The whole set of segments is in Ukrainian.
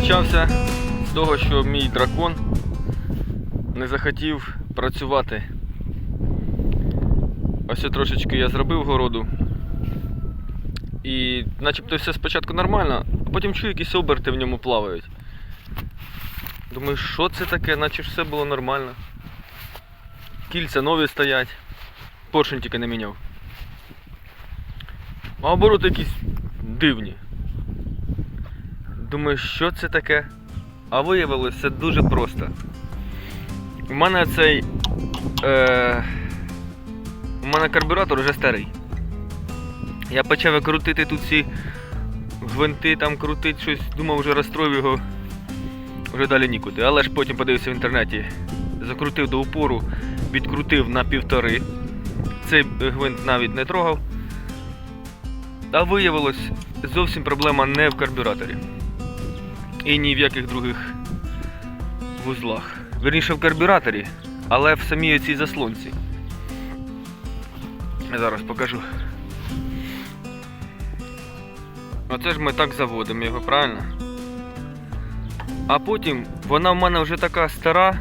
почався з того, що мій дракон не захотів працювати. Ось трошечки я зробив городу. І начебто все спочатку нормально, а потім чую якісь оберти в ньому плавають. Думаю, що це таке, наче все було нормально. Кільця нові стоять. Поршень тільки не міняв. А обороти якісь дивні. Думаю, що це таке? А виявилося все дуже просто. У мене цей. Е, у мене карбюратор вже старий. Я почав крутити тут ці гвинти, там крутити щось, думав, вже розстроїв його вже далі нікуди. Але ж потім подивився в інтернеті, закрутив до упору, відкрутив на півтори. Цей гвинт навіть не трогав. А виявилось, зовсім проблема не в карбюраторі. І ні в яких других вузлах. Верніше в карбюраторі, але в самій цій заслонці. Я зараз покажу. Оце ж ми так заводимо його, правильно? А потім вона в мене вже така стара,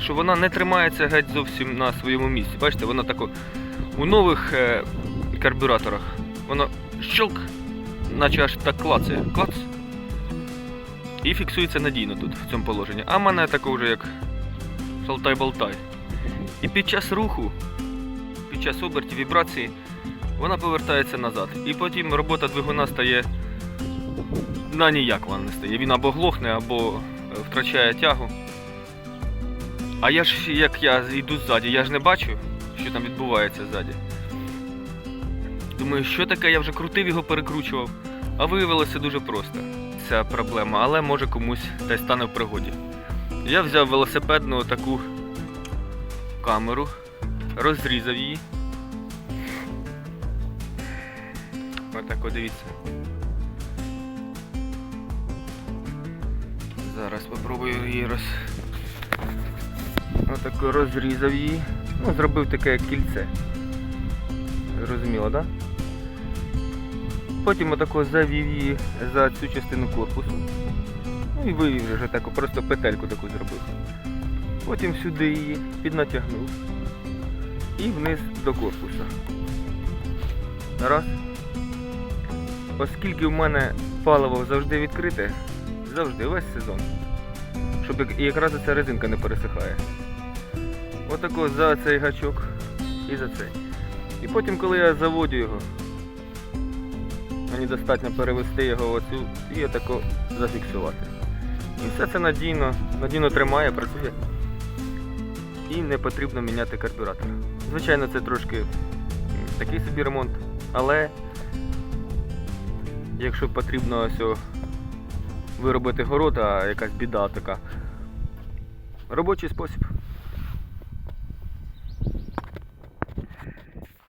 що вона не тримається геть зовсім на своєму місці. Бачите, вона тако у нових е, карбюраторах воно щелк, наче аж так клацає. Клац. І фіксується надійно тут, в цьому положенні. А мене тако вже як шалтай-болтай. І під час руху, під час обертів вібрації, вона повертається назад. І потім робота двигуна стає на ніяк вона не стає. Він або глохне, або е, втрачає тягу. А я ж, як я йду ззаді, я ж не бачу, що там відбувається ззаді. Думаю, що таке, я вже крутив його, перекручував. А виявилося дуже просто ця проблема, але може комусь й стане в пригоді. Я взяв велосипедну таку камеру, розрізав її. Отако дивіться. Зараз спробую її роз. Отако розрізав її. Ну, зробив таке кільце. Зрозуміло, так? Да? Потім отако завів її за цю частину корпусу. Ну і вивів вже таку, просто петельку таку зробив. Потім сюди її піднатягнув і вниз до корпуса. Раз. Оскільки в мене паливо завжди відкрите, завжди весь сезон. Щоб і якраз ця резинка не пересихає. Отако за цей гачок і за цей. І потім, коли я заводю його, мені достатньо перевести його оцю і отако зафіксувати. І все це надійно, надійно тримає, працює. І не потрібно міняти карбюратор. Звичайно, це трошки такий собі ремонт, але якщо потрібно ось виробити город, а якась біда така. Робочий спосіб.